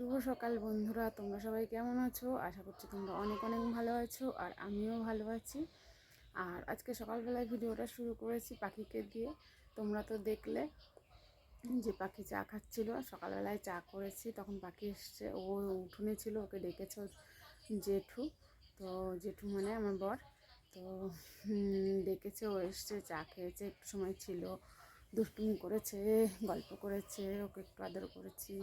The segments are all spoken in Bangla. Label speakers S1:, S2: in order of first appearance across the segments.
S1: শুভ সকাল বন্ধুরা, তোমরা সবাই কেমন আছো? আশা করছি তোমরা অনেক অনেক ভালো আছো আর আমিও ভালো আছি। আর আজকে সকালবেলায় ভিডিওটা শুরু করেছি পাখিকে দিয়ে। তোমরা তো দেখলে যে পাখি চা খাচ্ছিল। সকালবেলায় চা করেছি, তখন পাখি এসছে। ও উঠোনে ছিল, ওকে ডেকেছ জেঠু। তো জেঠু মানে আমার বর। তো ডেকেছে, ও এসছে, চা খেয়েছে, একটু সময় ছিল। দুষ্টুমি করেছে, গল্প করেছে, ওকে একটু আদর করেছি।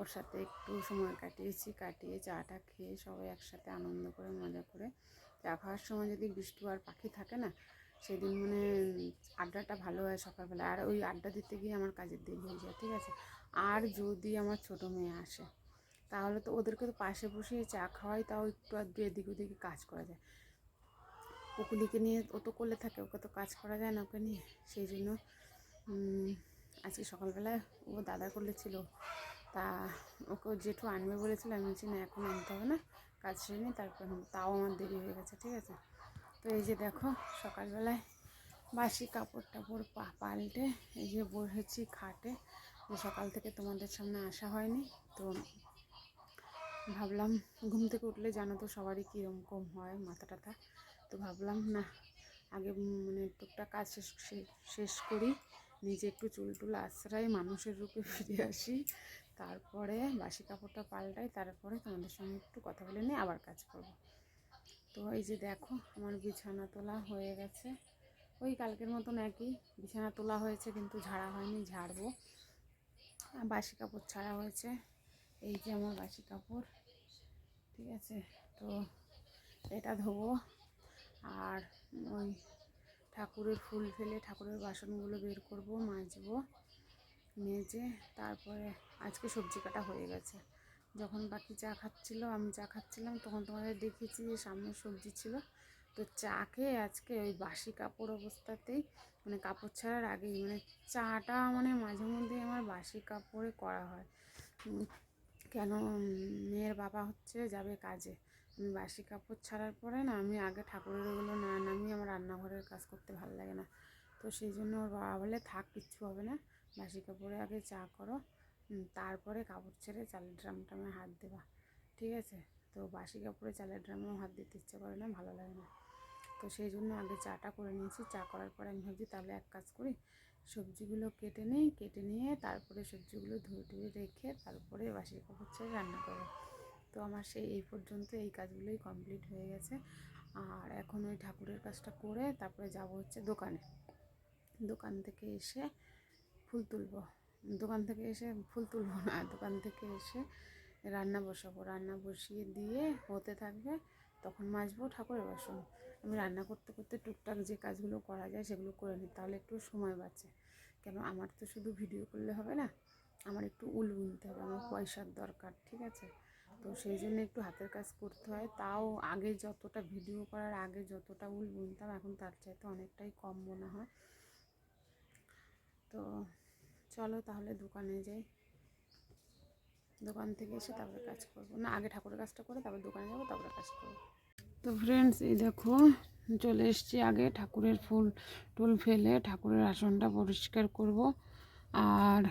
S1: ওর সাথে একটু সময় কাটিয়েছি, কাটিয়ে চাটা খেয়ে সবাই একসাথে আনন্দ করে, মজা করে। চা খাওয়ার সময় যদি বৃষ্টি আর পাখি থাকে না, সেদিন মানে আড্ডাটা ভালো হয় সকালবেলা। আর ওই আড্ডা দিতে গিয়ে আমার কাজের দেরি হয়ে যায়, ঠিক আছে? আর যদি আমার ছোটো মেয়ে আসে, তাহলে তো ওদেরকে তো পাশে বসিয়ে চা খাওয়াই, তাও একটু আর এদিক ওদিকে কাজ করা যায়। পুকুলিকে নিয়ে ও তো করলে থাকে, ওকে তো কাজ করা যায় না ওকে নিয়ে। সেই জন্য আজকে সকালবেলায় ও দাদা করলে ছিল। তা ওকে জেঠু আনবে বলেছিল, আমি বলছি, না, এখন আনতে হবে না, কাজ সেরে নিই তারপর তাও আমার দেরি হয়ে গেছে, ঠিক আছে? তো এই যে দেখো, সকালবেলায় বাসি কাপড় টাপড় পা পাল্টে, এই যে বসেছি খাটে, যে সকাল থেকে তোমাদের সামনে আসা হয়নি, তো ভাবলাম ঘুম থেকে উঠলে জানো তো সবারই কীরকম হয় মাথা টাথা তো ভাবলাম, না, আগে মানে টুকটাক কাজ শেষ শেষ করি, নিজে একটু চুল টুল আশ্রয় মানুষের রূপে ফিরে আসি। তারপরে বাসি কাপড়টা পাল্টাই, তারপরে তোমাদের সঙ্গে একটু কথা বলে নিয়ে আবার কাজ করব। তো এই যে দেখো, আমার বিছানা তোলা হয়ে গেছে। ওই কালকের মতন একই, বিছানা তোলা হয়েছে কিন্তু ঝাড়া হয়নি, ঝাড়বো। বাসি কাপড় ছাড়া হয়েছে। এই যে আমার বাসি কাপড়, ঠিক আছে? তো এটা ধোবো। আর ওই ঠাকুরের ফুল ফেলে ঠাকুরের বাসনগুলো বের করব, মাজবো, মেজে, তারপরে আজকে সবজি কাটা হয়ে গেছে। যখন বাকি চা খাচ্ছিল, আমি চা খাচ্ছিলাম, তখন তোমাদের দেখেছি যে সামনে সবজি ছিল। তো চা খেয়ে আজকে ওই বাসি কাপড় অবস্থাতেই মানে কাপড় ছাড়ার আগেই মানে চাটা মানে মাঝে মধ্যে আমার বাসি কাপড়ে করা হয়। কেন মেয়ের বাবা হচ্ছে যাবে কাজে। আমি বাসি কাপড় ছাড়ার পরে না, আমি আগে ঠাকুরের ওগুলো না নামিয়ে আমার রান্নাঘরের কাজ করতে ভালো লাগে না। তো সেই জন্য ওর বাবা বলে, থাক, কিচ্ছু হবে না। বাসি কাপড়ে আগে চা করো। তারপরে কাপড় ছেড়ে চালের ড্রাম ট্রামে হাত দেবা, ঠিক আছে? তো বাসি কাপড়ে চালের ড্রামেও হাত দিতে ইচ্ছে করে না, ভালো লাগে না। তো সেই জন্য আগে চাটা করে নিয়েছি, চা করার পরে আমি ভাবছি তাহলে এক কাজ করি, সবজিগুলো কেটে নিই, কেটে নিয়ে তারপরে সবজিগুলো ধুয়ে ধুয়ে রেখে তারপরে বাসি কাপড় ছেড়ে রান্না করব। তো আমার সেই, এই পর্যন্ত এই কাজগুলোই কমপ্লিট হয়ে গেছে। আর এখন ওই ঠাকুরের কাজটা করে তারপরে যাব হচ্ছে দোকানে। দোকান থেকে এসে ফুল তুলবো। দোকান থেকে এসে ফুল তুলবো না। দোকান থেকে এসে রান্না বসাবো। রান্না বসিয়ে দিয়ে হতে থাকবে, তখন মাজবো ঠাকুরের বাসন। আমি রান্না করতে করতে টুকটাক যে কাজগুলো করা যায় সেগুলো করে নিই, তাহলে একটু সময় বাঁচে। কেন আমার তো শুধু ভিডিও করলে হবে না, আমার একটু উল বুনতে হবে, আমার পয়সার দরকার, ঠিক আছে? তো সেই জন্য একটু হাতের কাজ করতে হয়। তাও আগে যতটা ভিডিও করার আগে যতটা উল বুনতাম, এখন তার চাইতে অনেকটাই কম মনে হয়। তো চলো তাহলে দোকানে যাই। দোকান থেকে এসে তারপরে কাজ করব। না, আগে ঠাকুরের কাজটা করে তারপরে দোকানে যাব, তারপরে কাজ করব। তো ফ্রেন্ডস এই দেখো, চলে এসেছি আগে ঠাকুরের ফুল টুল ফেলে, ঠাকুরের আসনটা পরিষ্কার করব। আর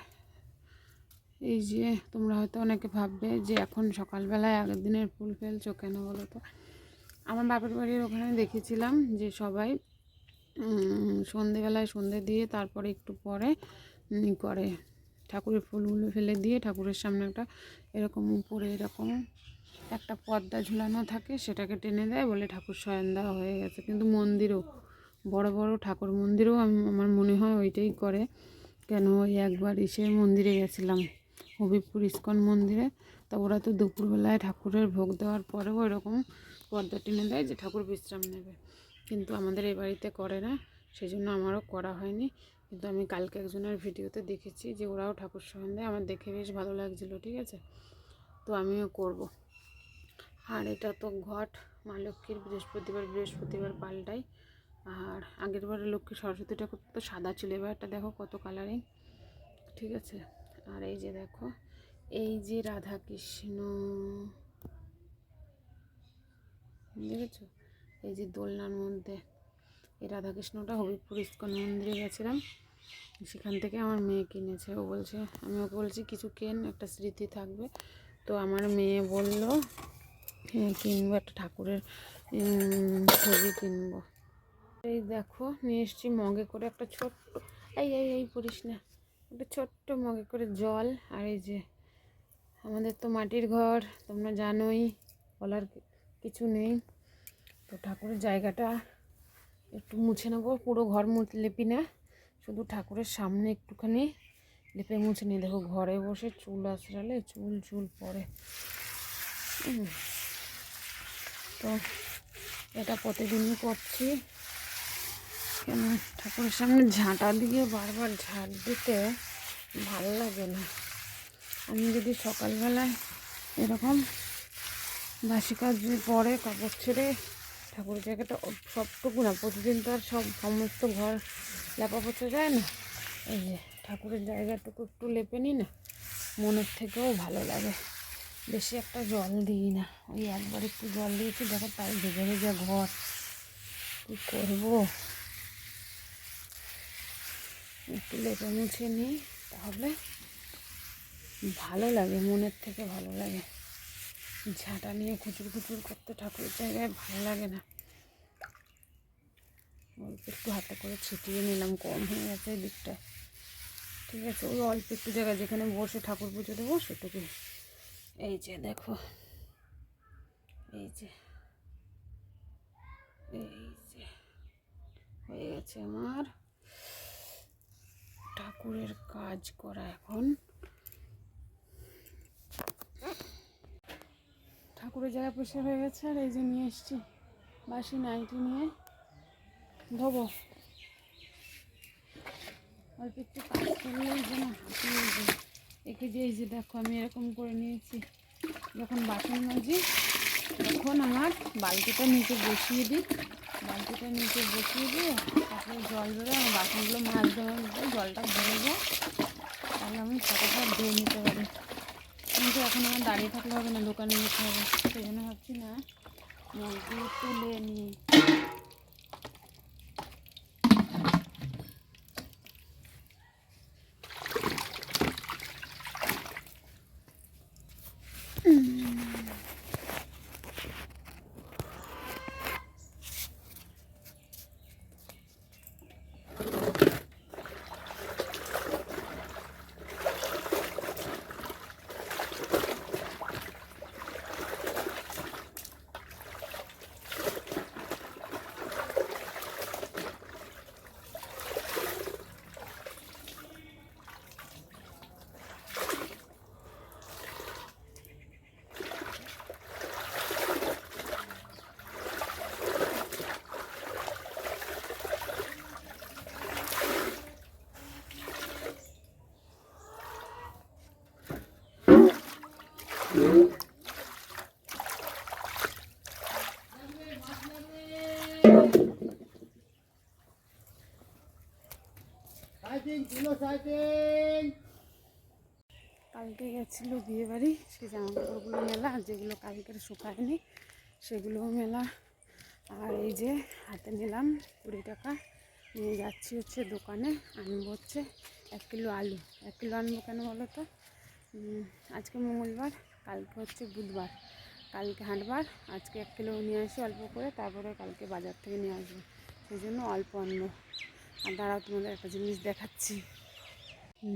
S1: এই যে তোমরা হয়তো অনেকে ভাববে যে এখন সকালবেলায় আগের দিনের ফুল ফেলছো কেন বলো তো? আমার বাপের বাড়ির ওখানে দেখেছিলাম যে সবাই সন্ধেবেলায় সন্ধে দিয়ে তারপরে একটু পরে করে। ঠাকুরের ফুলগুলো ফেলে দিয়ে ঠাকুরের সামনে একটা এরকম উপরে এরকম একটা পর্দা ঝুলানো থাকে, সেটাকে টেনে দেয়, বলে ঠাকুর শয়ন দেওয়া হয়ে গেছে। কিন্তু মন্দিরও, বড় বড় ঠাকুর মন্দিরেও আমি, আমার মনে হয় ওইটাই করে। কেন ওই একবার এসে মন্দিরে গেছিলাম, হবিবপুর ইস্কন মন্দিরে। তা ওরা তো দুপুরবেলায় ঠাকুরের ভোগ দেওয়ার পরেও এরকম পর্দা টেনে দেয় যে ঠাকুর বিশ্রাম নেবে। কিন্তু আমাদের এ বাড়িতে করে না সেই জন্য আমারও করা হয়নি। কিন্তু আমি কালকে একজনের ভিডিওতে দেখেছি যে ওরাও ঠাকুর দেয় আমার দেখে বেশ ভালো লাগছিল, ঠিক আছে? তো আমিও করব। আর এটা তো ঘট, মা লক্ষ্মীর বৃহস্পতিবার বৃহস্পতিবার পাল্টাই। আর আগের বারে লক্ষ্মী সরস্বতী ঠাকুর তো সাদা ছিল, এবার এবারটা দেখো কত কালারিং ঠিক আছে? আর এই যে দেখো, এই যে রাধা কৃষ্ণ দেখেছ? এই যে দোলনার মধ্যে এই রাধাকৃষ্ণটা হবিপুর ইস্কন মন্দিরে গেছিলাম। সেখান থেকে আমার মেয়ে কিনেছে। ও বলছে আমি ওকে বলছি কিছু কেন? একটা স্মৃতি থাকবে। তো আমার মেয়ে বলল "হ্যাঁ, কিনবো একটা ঠাকুরের ছবি কিনবো। এই দেখো নিয়ে এসছি মগে করে একটা ছোট্ট এই এই এই পড়িস না একটা ছোট্ট মগে করে জল। আর এই যে আমাদের তো মাটির ঘর তোমরা জানোই বলার কিছু নেই। তো ঠাকুরের জায়গাটা একটু মুছে নেব, পুরো ঘর লেপি না। শুধু ঠাকুরের সামনে একটুখানি লেপে মুছে নিই দেখো ঘরে বসে চুল আশ্রালে চুল চুল উম। তো এটা প্রতিদিনই করছি। কেন? ঠাকুরের সামনে ঝাঁটা দিয়ে বারবার ঝাঁট দিতে ভালো লাগে না। আমি যদি সকালবেলায় এরকম বাসি কাজ পরে কাপড় ছেড়ে ঠাকুরের জায়গাটা সবটুকু না, প্রতিদিন তো আর সব সমস্ত ঘর লেপা পোছা যায় না। এই যে ঠাকুরের জায়গাটুকু একটু লেপে নিই না, মনের থেকেও ভালো লাগে। বেশি একটা জল দিই না। ওই একবার একটু জল দিয়েছি, দেখো তাই ভেজে ভেজে ঘর। কী করব? একটু লেপে মুছে নিই, তাহলে ভালো লাগে, মনের থেকে ভালো লাগে। ঝাঁটা নিয়ে খুচুর খুচুর করতে ঠাকুরের জায়গায় ভালো লাগে না। অল্প একটু হাতে করে ছিটিয়ে নিলাম, কম হয়ে গেছে এই দিকটায় ঠিক আছে, ওই অল্প একটু জায়গা যেখানে বসে ঠাকুর পুজো দেবো সেটুকু। এই যে দেখো, এই যে এই যে, হয়ে গেছে আমার ঠাকুরের কাজ করা এখন। ঠাকুরের জায়গা পরিষ্কার হয়ে গেছে আর এই যে নিয়ে এসছি বাসি নাইটি নিয়ে, ধোবো। অল্প একটু কাজ যেন হাঁপিয়ে যায় একে যে এই যে দেখো আমি এরকম করে নিয়েছি। যখন বাসন মাজি, তখন আমার বালতিটা নিচে বসিয়ে দিই। বালতিটা নিচে বসিয়ে দিয়ে তারপরে জল ধরে আমার বাসনগুলো মাজতে মাজতে জলটা ভরে যায়। তাহলে আমি ফটাফট ধুয়ে নিতে পারি। কিন্তু এখন আমার দাঁড়িয়ে থাকলে হবে না, দোকানে যেতে হবে। সেই ভাবছি না মগগুলো তুলে নিই। কালকে গেছিল বিয়ে বাড়ি সে জামা কাপড়গুলো মেলা যেগুলো কালকের শুকায়নি, সেগুলোও মেলা। আর এই যে হাতে নিলাম কুড়ি টাকা, নিয়ে যাচ্ছি হচ্ছে দোকানে, আনব হচ্ছে এক কিলো আলু। এক কিলো আনব কেন বলো তো? আজকে মঙ্গলবার, কালকে হচ্ছে বুধবার। কালকে হাঁটবার, আজকে এক কিলো নিয়ে আসি অল্প করে, তারপরে কালকে বাজার থেকে নিয়ে আসব। সেই জন্য অল্প আনব। আর দাঁড়াও, তোমাদের একটা জিনিস দেখাচ্ছি।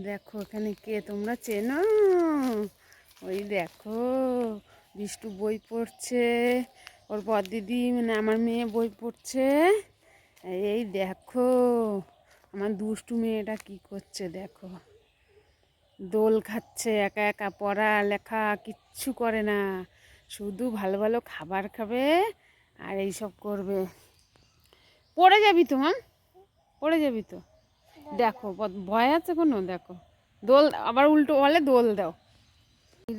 S1: দেখো, এখানে কে তোমরা চেনো? ওই দেখো, বিষ্টু বই পড়ছে, ওর বর দিদি মানে আমার মেয়ে বই পড়ছে। এই দেখো, আমার দুষ্টু মেয়েটা কি করছে, দেখো। দোল খাচ্ছে, একা একা পড়া, লেখা, কিচ্ছু করে না। শুধু ভালো ভালো খাবার খাবে আর এইসব করবে। পড়ে যাবি তো মাম পড়ে যাবি তো? দেখো ভয় আছে কোনো? দেখো। দোল, আবার উল্টো বলে দোল দাও।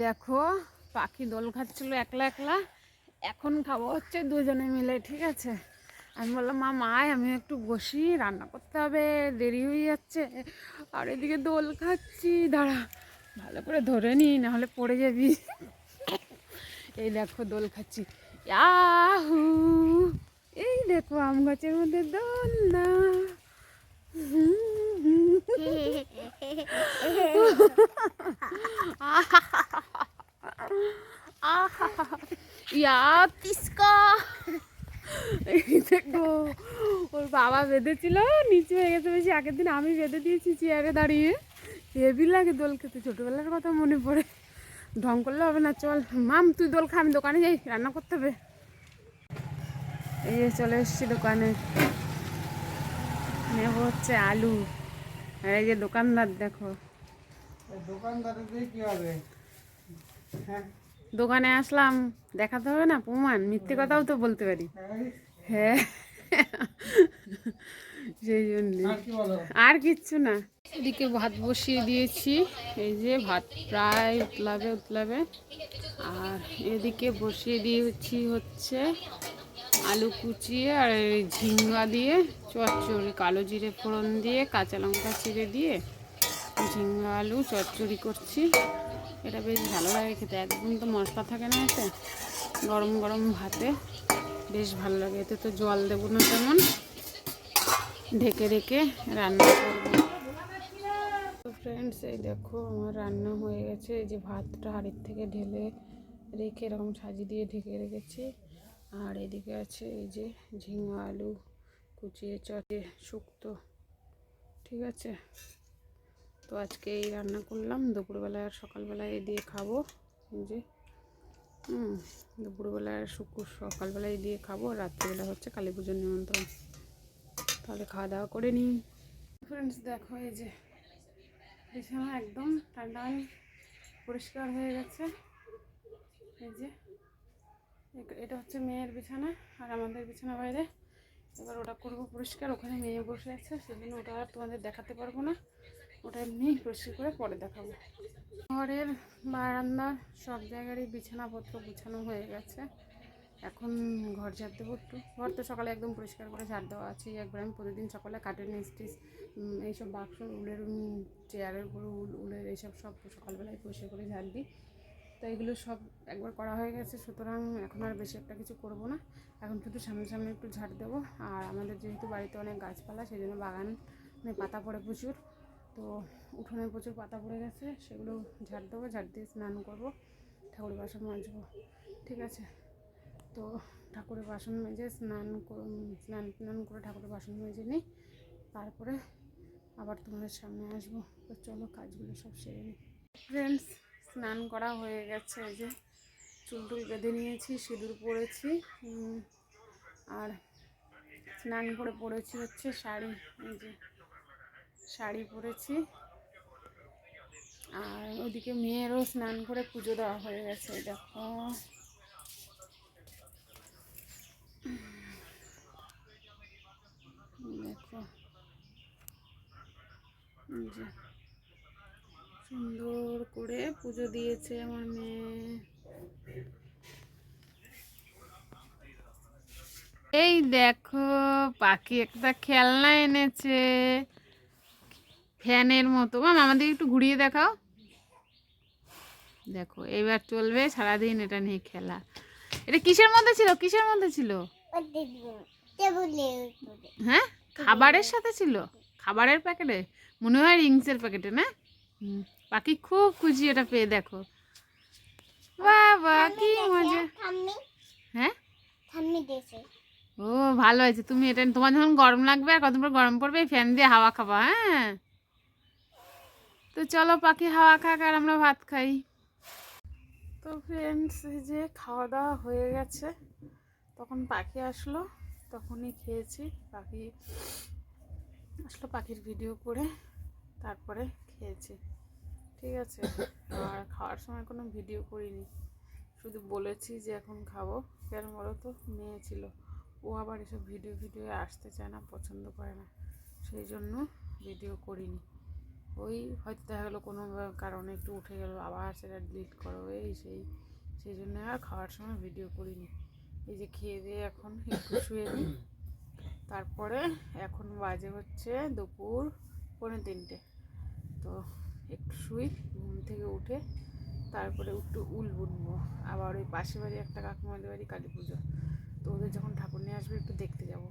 S1: দেখো, পাখি দোল খাচ্ছিল একলা একলা। এখন খাব হচ্ছে দুজনে মিলে, ঠিক আছে? আমি বললাম, মা, মায় আমি একটু বসি, রান্না করতে হবে, দেরি হয়ে যাচ্ছে। আর এদিকে দোল খাচ্ছি, দাঁড়া, ভালো করে ধরে নি, নাহলে পড়ে যাবি। এই দেখো, দোল খাচ্ছি। ইয়াহু! এই দেখো, আম গাছের মধ্যে দোল না। আহা ইয়া ওর বাবা বেঁধেছিল, নিচে হয়ে গেছে বেশি। আগের দিন আমি বেঁধে দিয়েছি চেয়ারে দাঁড়িয়ে। হেভি লাগে দোল খেতে, ছোটোবেলার কথা মনে পড়ে। ঢং করলে হবে না, চল। মাম, তুই দোল খা, আমি দোকানে যাই, রান্না করতে হবে। এই চলে এসেছি দোকানে। নেব হচ্ছে আলু। আর এই যে দোকানদার দেখো।
S2: কি হবে? হ্যাঁ।
S1: দোকানে আসলাম দেখাতে হবে না প্রমাণ মিথ্যে কথাও তো বলতে পারি। হ্যাঁ। সেই জন্য।
S2: আর
S1: আর কিচ্ছু না। এদিকে ভাত বসিয়ে দিয়েছি এই যে ভাত প্রায় উতলাবে উতলাবে। আর এদিকে বসিয়ে দিয়েছি হচ্ছে আলু কুচিয়ে আর ঝিঙ্গা দিয়ে, চচ্চড়ি, কালো জিরে ফোড়ন দিয়ে, কাঁচা লঙ্কা চিড়ে দিয়ে ঝিঙ্গা আলু চচ্চড়ি করছি। এটা বেশ ভালো লাগে খেতে, একদম তো মশলা থাকে না এতে, গরম গরম ভাতে বেশ ভালো লাগে। এতে তো জল দেবো না তেমন। ঢেকে রেখে রান্না করব। তো ফ্রেন্ডস এই দেখো আমার রান্না হয়ে গেছে। এই যে ভাতটা হাঁড়ির থেকে ঢেলে রেখে এরকম সাজিয়ে দিয়ে ঢেকে রেখেছি। আর এদিকে আছে এই যে ঝিঙা আলু, কুচিয়ে চটে শুক্তো, ঠিক আছে? তো আজকে এই রান্না করলাম। দুপুরবেলায় আর সকালবেলায় দিয়ে খাব। যে, হুম, দুপুরবেলায় আর শুক্র সকালবেলায় দিয়ে খাব। রাত্রিবেলা হচ্ছে কালী পুজোর নিমন্ত্রণ। তাহলে খাওয়া দাওয়া করে নিই। ফ্রেন্ডস দেখো এই যে, বিছানা একদম ঠান্ডা পরিষ্কার হয়ে গেছে। এই যে এটা হচ্ছে মেয়ের বিছানা আর আমাদের বিছানা বাইরে। এবার ওটা করব পরিষ্কার, ওখানে মেয়ে বসে আছে, সেজন্য ওটা আর তোমাদের দেখাতে পারব না। ওটা এমনি পরিষ্কার করে পরে দেখাবো। ঘরের বারান্দা সব জায়গারই বিছানাপত্র গুছানো হয়ে গেছে। এখন ঘর ঝাড় দেবো একটু। ঘর তো সকালে একদম পরিষ্কার করে ঝাড় দেওয়া আছে। একবার আমি প্রতিদিন সকালে কাটেন স্টিচ এইসব বাক্স, উলের চেয়ারের উপরে উল, উলের, এইসব সব সকালবেলায় পরিষ্কার করে ঝাড় দিই। তো এগুলো সব একবার করা হয়ে গেছে, সুতরাং এখন আর বেশি একটা কিছু করব না। এখন শুধু সামনে সামনে একটু ঝাড় দেবো। আর আমাদের যেহেতু বাড়িতে অনেক গাছপালা, সেই জন্য বাগান পাতা পড়ে প্রচুর। তো উঠোনে প্রচুর পাতা পড়ে গেছে, সেগুলো ঝাড় দেবো, ঝাড় দিয়ে স্নান করব ঠাকুর বাসন মাজবো, ঠিক আছে? তো ঠাকুরের বাসন মেজে স্নান স্নান স্নান করে ঠাকুরের বাসন মেজে নিই। তারপরে আবার তোমাদের সামনে আসব। তো চলো, কাজগুলো সব সেরে নিই। ফ্রেন্ডস স্নান করা হয়ে গেছে ওই যে চুল টুল বেঁধে নিয়েছি, সিঁদুর পরেছি আর স্নান করে পরেছি হচ্ছে শাড়ি, এই যে শাড়ি পরেছি। আর ওদিকে মেয়েরও স্নান করে পুজো দেওয়া হয়ে গেছে দেখো। দেখো। যে সুন্দর করে পুজো দিয়েছে আমার মেয়ে। এই দেখো পাখি একটা খেলনা এনেছে। ফ্যানের মতো। মাম আমাদের একটু ঘুরিয়ে দেখাও। দেখো এবার চলবে সারাদিন এটা নিয়ে খেলা। এটা কিসের মধ্যে ছিল? কিসের মধ্যে ছিল? হ্যাঁ? খাবারের সাথে ছিল? খাবারের প্যাকেটে? মনে হয় রিংসের প্যাকেটে না? হুম, পাখি খুব খুশি এটা পেয়ে দেখো। বাবা কি মজা। হ্যাঁ? ও ভালো হয়েছে। তুমি এটা তোমার যখন গরম লাগবে আর কতক্ষণ পর গরম পড়বে ফ্যান দিয়ে হাওয়া খাবা হ্যাঁ? তো চলো পাখি হাওয়া খাক আর আমরা ভাত খাই। তো ফ্রেন্ডস এই যে খাওয়া দাওয়া হয়ে গেছে। তখন পাখি আসলো তখনই খেয়েছি। পাখি আসলো পাখির ভিডিও করে তারপরে খেয়েছি। ঠিক আছে। আর খাওয়ার সময় কোনো ভিডিও করিনি। শুধু বলেছি যে এখন খাব। কেন বলো তো? মেয়ে ছিল। ও আবার এসব ভিডিও ভিডিও আসতে চায় না, পছন্দ করে না। সেই জন্য ভিডিও করিনি। ওই হয়তো দেখা গেলো কোনো কারণে একটু উঠে গেল, আবার সেটা ডিলিট করো, এই সেই। সেই জন্য আর খাওয়ার সময় ভিডিও করিনি। এই যে খেয়ে দিয়ে এখন একটু শুয়ে নিই তারপরে এখন বাজে হচ্ছে দুপুর পৌনে তিনটে। তো একটু শুই ঘুম থেকে উঠে তারপরে একটু উল বুনবো। আবার ওই পাশে বাড়ি একটা কাকুমাদের বাড়ি কালী পুজো। তো ওদের যখন ঠাকুর নিয়ে আসবে একটু দেখতে যাব।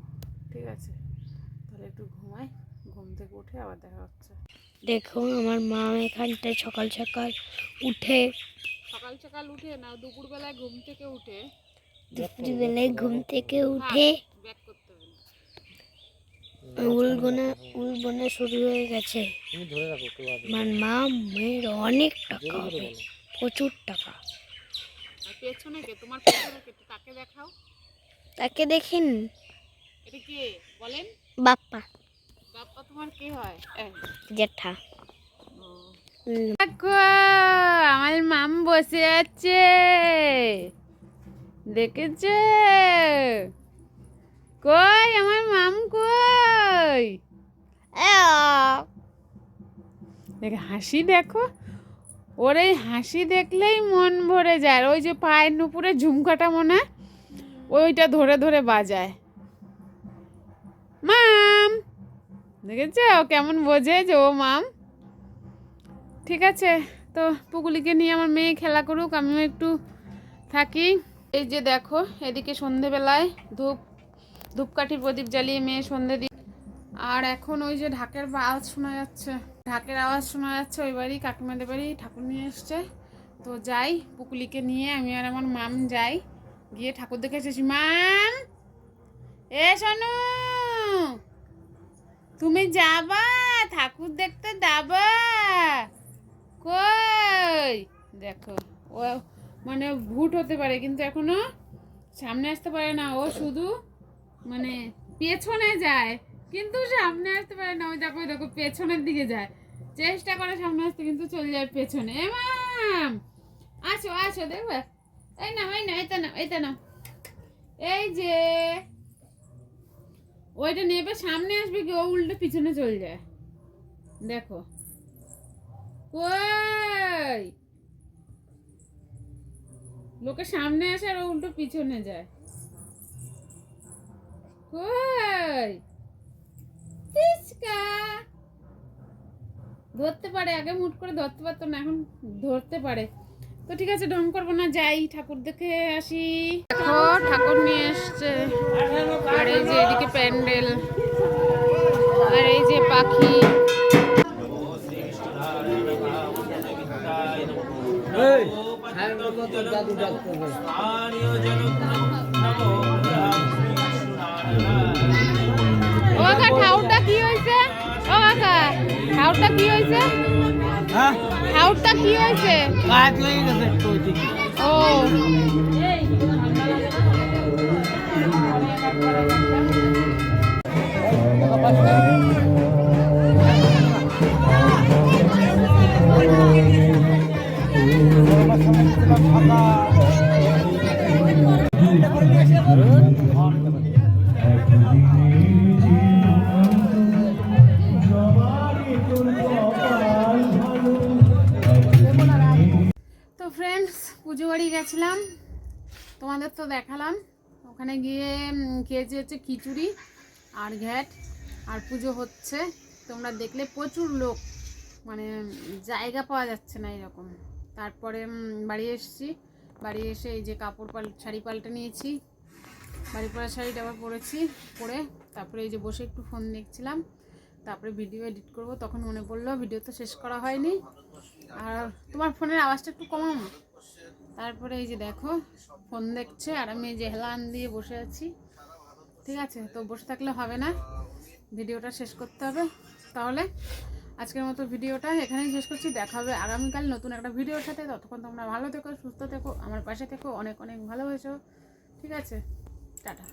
S1: ঠিক আছে? তাহলে একটু ঘুমাই ঘুম থেকে উঠে আবার দেখা হচ্ছে।
S3: দেখো আমার মা এখানটায় সকাল সকাল উঠে।
S1: সকাল সকাল উঠে না দুপুরবেলায় ঘুম থেকে উঠে।
S3: দুপুরবেলায় ঘুম থেকে উঠে।
S1: ব্যাক করতে।
S3: উল গোনা উল বোনা শুরু হয়ে গেছে। আমার মা মেয়ের অনেক টাকা হবে প্রচুর টাকা।
S1: আর পেছনে কে? তোমার পেছনে কে? তাকে দেখাও।
S3: তাকে দেখেন।
S1: এটা কে? বলেন।
S3: বাপ্পা।
S1: বাপ্পা তোমার কে হয়?
S3: জেঠা।
S1: দেখো আমার মাম বসে আছে। দেখেছে? কই? আমার মাম কই? দেখ হাসি দেখো। ওর এই হাসি দেখলেই মন ভরে যায়। ওই যে পায়ের নুপুরে ঝুমকাটা মনে ওইটা ধরে ধরে বাজায়। মাম! দেখেছ? কেমন বোঝে যে ও মাম। ঠিক আছে, তো পুকুলিকে নিয়ে আমার মেয়ে খেলা করুক, আমিও একটু থাকি। এই যে দেখো, এদিকে সন্ধেবেলায় ধূপ ধূপকাঠির প্রদীপ জ্বালিয়ে মেয়ে সন্ধে দিই আর এখন ওই যে ঢাকের আওয়াজ শোনা যাচ্ছে। ঢাকের আওয়াজ শোনা যাচ্ছে, ওই বাড়ি কাকিমাদের বাড়ি ঠাকুর নিয়ে এসছে। তো যাই, পুকুলিকে নিয়ে আমি আর আমার মাম যাই। গিয়ে ঠাকুর দেখে এসেছি। মাম! এ শোনো তুমি যাবা? ঠাকুর দেখতে যাবা? কই? দেখো, ও মানে ভুট হতে পারে, কিন্তু এখনও সামনে আসতে পারে না। ও শুধু মানে পেছনে যায়, কিন্তু সামনে আসতে পারে না, ওই দেখো দেখো, পেছনের দিকে যায়। চেষ্টা করে সামনে আসতে, কিন্তু চলে যায় পেছনে। এ মাম আসো আসো, দেখবে? এই না এই না এইটা না এইটা না এই যে, ওইটা নেবে সামনে আসবে কি, ও উল্টো পিছনে চলে যায়। দেখো। লোকে সামনে আসে আর উল্টো পিছনে যায়। কই? পিচকা ধরতে পারে, আগে মুট করে ধরতে পারতো না, এখন ধরতে পারে। তো ঠিক আছে, ঢং করব না, যাই, ঠাকুর দেখে আসি। দেখো, ঠাকুর নিয়ে এসছে। আর এই যে এদিকে প্যান্ডেল, আর এই যে পাখি। ও কাকা ঠাউরটা কি হয়েছে ও কাকা ঠাউরটা কি হয়েছে
S2: হ্যাঁ
S1: ঠাউরটা কি হয়েছে
S2: কাজ লেগে গেছে ওইদিকে
S1: ও তো তো দেখালাম। ওখানে গিয়ে খেয়েছি হচ্ছে খিচুড়ি আর ঘ্যাট আর পুজো হচ্ছে। তোমরা দেখলে প্রচুর লোক মানে জায়গা পাওয়া যাচ্ছে না এরকম। তারপরে বাড়ি এসেছি। বাড়ি এসে এই যে কাপড় পাল, শাড়ি পাল্টে নিয়েছি। বাড়ি পরা শাড়িটা আবার পরেছি, পরে তারপরে এই যে বসে একটু ফোন দেখছিলাম। তারপরে ভিডিও এডিট করব। তখন মনে পড়ল, ভিডিও তো শেষ করা হয়নি। আর তোমার ফোনের আওয়াজটা একটু কমাম তারপরে এই যে দেখো, ফোন দেখছে আর আমি এই যে হেলান দিয়ে বসে আছি। ঠিক আছে, তো বসে থাকলে হবে না। ভিডিওটা শেষ করতে হবে। তাহলে আজকের মতো ভিডিওটা এখানেই শেষ করছি। দেখা হবে আগামীকাল নতুন একটা ভিডিওর সাথে। ততক্ষণ তোমরা ভালো থেকো, সুস্থ থেকো, আমার পাশে থেকো। অনেক অনেক ভালো হয়েছো ঠিক আছে, টাটা।